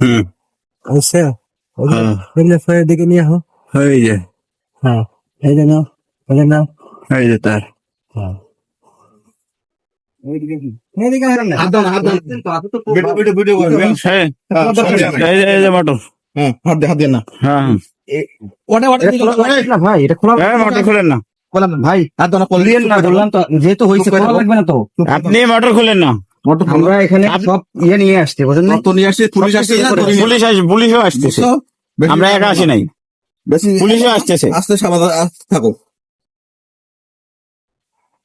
হুম। আচ্ছা হ্যাঁ। এগুলো ফের দিকে নিয়ে যে। হ্যাঁ এই যে নাও এই যে নাও। এই যে তার। হ্যাঁ। হ্যাঁ, এই যে এই যে মোটর হ্যাঁ হাত দিয়ে হাত দিয়ে না। হ্যাঁ হ্যাঁ। ওটা ওটা এটা খোলা লাগবে না ভাই যেহেতু হয়েছে না তো। আপনি মোটর খুলেন না। আমরা এখানে সব ইয়ে নিয়ে আসছি বুঝলেন না? তো নিয়ে আসছে পুলিশ আসছে পুলিশ আসবে পুলিশও আসতেছে। আমরা একা আসি নাই। বেশি পুলিশও আসতেছে। আস্তে সাবধান থাকো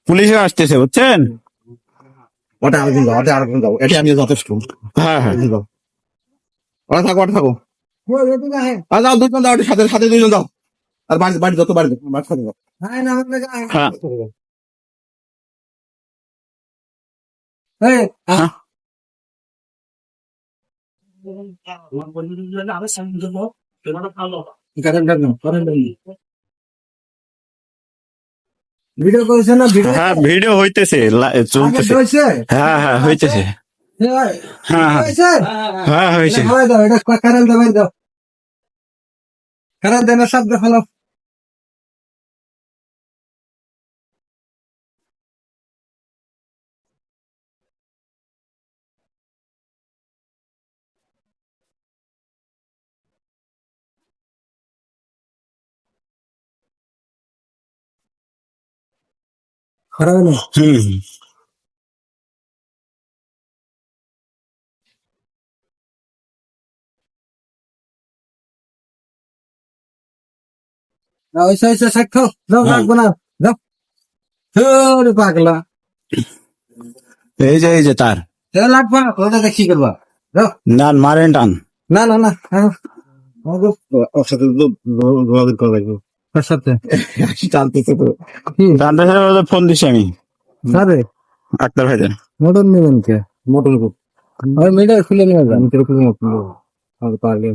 পুলিশও আসতেছে বুঝছেন? ওটা আরেকদিন যাও ওটা আরেকদিন যাও এটা আমি যথেষ্ট। হ্যাঁ হ্যাঁ। ওটা থাকো ওটা থাকো। যাও দুজন যাও ওটা সাথে সাথে দুজন যাও। আর বাড়ি বাড়ি যত বাড়ি বাড়ির সাথে যাও। হ্যাঁ। ভিডিও করেছে না ভিডিও? হ্যাঁ ভিডিও হইতেছে চলতেছে। হয়েছে? হ্যাঁ হ্যাঁ হইতেছে। হ্যাঁ হ্যাঁ। হয়েছে? হ্যাঁ দাও এটা কারেন্ট দাও দাও। কারেন্ট দেন শব্দ ফেলো খারাপ না হুম না ওইসে ওইসে সাক্ষ্য দাও হ্যাঁ। রাখব না দাও রে পাগলা এই যে এই যে তার এ লাগবা ওটা দেখি করবা দাও না মারেন টান না না না হ্যাঁ। আমাকে ওর সাথে? তো টানতেছে ফোন দিছি আমি। সারে আক্তার ভাইদের। মোটর নেবেন কে? মোটর খুলে নিয়ে যান। আর পারলে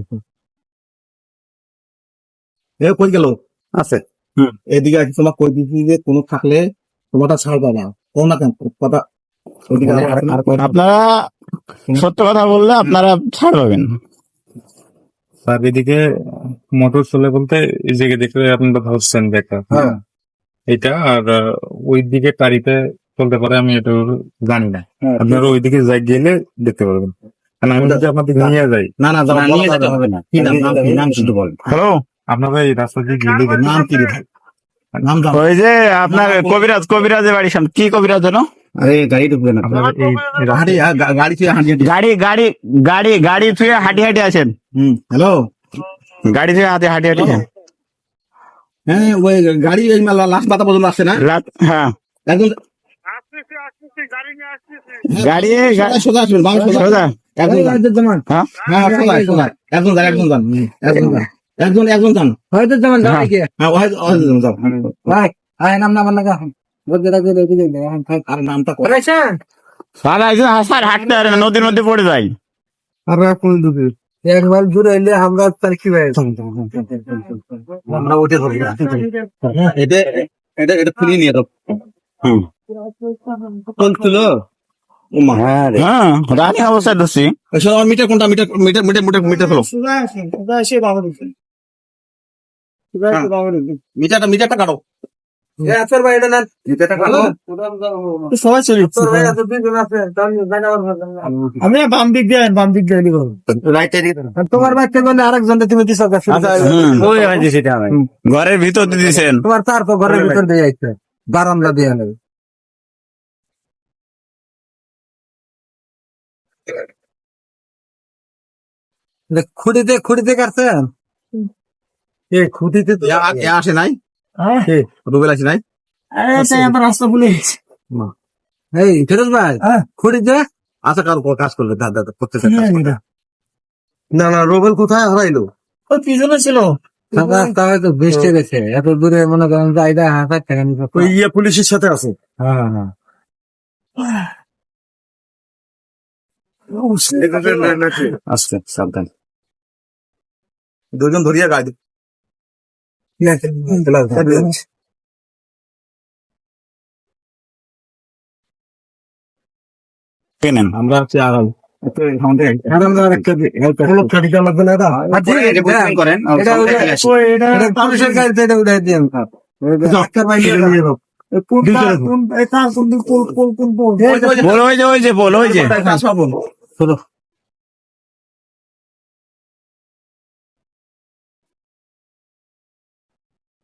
এ কই গেল? আছে। হুম। এদিকে আছে তোমার কই দিছি যে কোনো থাকলে তোমারটা ছাড়বা না। কোন না কেন কথা। আর- আর- আর কই- আপনারা সত্য কথা বললে আপনারা ছাড় পাবেন। স্যার এদিকে মোটর চলে বলতে এই জায়গায় দেখলে আপনারা ধরছেন দেখা হ্যাঁ। এটা আর ওই দিকে গাড়িতে চলতে পারে আমি এটা জানি না। হ্যাঁ, আপনারা ওইদিকে যাই গেলে দেখতে পারবেন। কারণ আমি যদি আপনাদের নিয়ে যাই না না নিয়ে যেতে হবে না। না। কি নাম নাম শুধু বল হ্যালো? আপনারা এই রাস্তা দিয়ে গেলে নাম কি? ওই যে আপনার কবিরাজ কবিরাজের বাড়ির সামনে। কি কবিরাজ জানো আরে গাড়ি ঢুকবে না। আপনারা এই এই হাঁটি গাড়ি ছুঁয়ে হাঁটি হাঁটি। গাড়ি গাড়ি গাড়ি গাড়ি থুয়ে হাঁটি হাঁটি আছেন। হুম হ্যালো গাড়ি থুয়ে হাতে হাঁটি হাঁটি। হ্যাঁ ওই গাড়ি এই লাস্ট মাথা পর্যন্ত আসছে না? রাত- হ্যাঁ। একদম গাড়ি গা- সোজা সোজা আসবেন বাংলা সোজা। সোজা। একজন হ্যাঁ। হ্যাঁ সোজা সোজা। একজন যান একজন যান। হুম, একজন যান। একজন একজন যান। হয়তো জামান হ্যাঁ। হ্যাঁ ওই ওই যাও ভাই আয় নাম নাম লাগা নদীর মধ্যে পড়ে যায় আর কোন দুবে একবার জুড়ে এলে আমরা তার কি আমরা ওইটা ধরি। এটা এটা এটা খুলি নিয়ে হুম। কোন হ্যাঁ রানী অবস্থায় ধরছি মিটার কোনটা metre metre metre metre metre ফেলো মিটারটা মিটারটা কাটো আচ্ছা সবাই চলি। আমি বাম দিক দিয়ে বাম দিক দিয়ে তোমার বাচ্চা আরেকজন তুমি। ঘরের ভিতর দিয়ে দিয়েছেন তোমার তারপর ঘরের ভিতর দিয়ে যাইতে বারান্দা দিয়ে নেবে খুঁটিতে খুঁটিতে কাটছেন? এ খুঁটিতে আসে নাই? হ্যাঁ। রুবেল নাই রাস্তা ভুলে এই ফিরোজ ভাই খুঁটিতে আচ্ছা কারও কোনো কাজ করবে দাদা দাদা করতেছে না না রোবেল কোথায় হারাইলো ওই পিছনে ছিল রাস্তা হয়তো বৃষ্টি গেছে এত দূরে মনে করেন যাইদা হাজার টাকা ওই ইয়ে পুলিশের সাথে আছে হ্যাঁ হ্যাঁ সাবধান দুজন ধরিয়া গাড়ি কেনেন আমরা হচ্ছে আর বল ওই যে ওই যে বল ওই যে